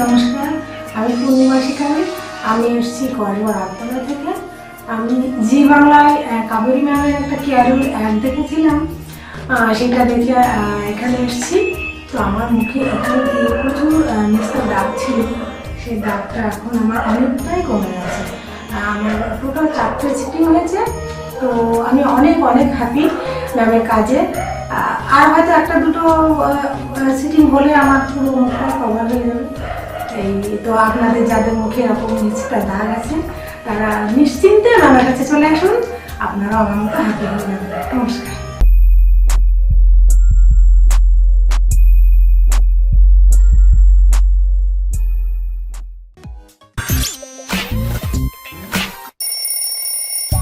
নমস্কার আমি পূর্ণিমা শিকারী আমি এসেছি কসবার আত্মনা থেকে। আমি জি বাংলায় কাবেরী ম্যামের একটা কেয়ারুল অ্যাড দেখেছিলাম। সেটা দেখে এখানে এসেছি। তো আমার মুখে এখানে দিয়ে প্রচুর আহ, নিস্তার দাগ ছিল। সেই দাগটা এখন আমার অনেকটাই কমে গেছে। আমার টোটাল চারটে সিটিং হয়েছে। তো আমি অনেক অনেক হ্যাপি ম্যামের কাজে। আর হয়তো একটা দুটো সিটিং হলে আমার পুরো মুখটা কভার হয়ে যাবে। এই, তো আপনাদের যাদের মুখে এরকম নিচটা দাগ আছে, তারা নিশ্চিন্তে আমার কাছে চলে আসুন। আপনারা আমার হাতে নমস্কার।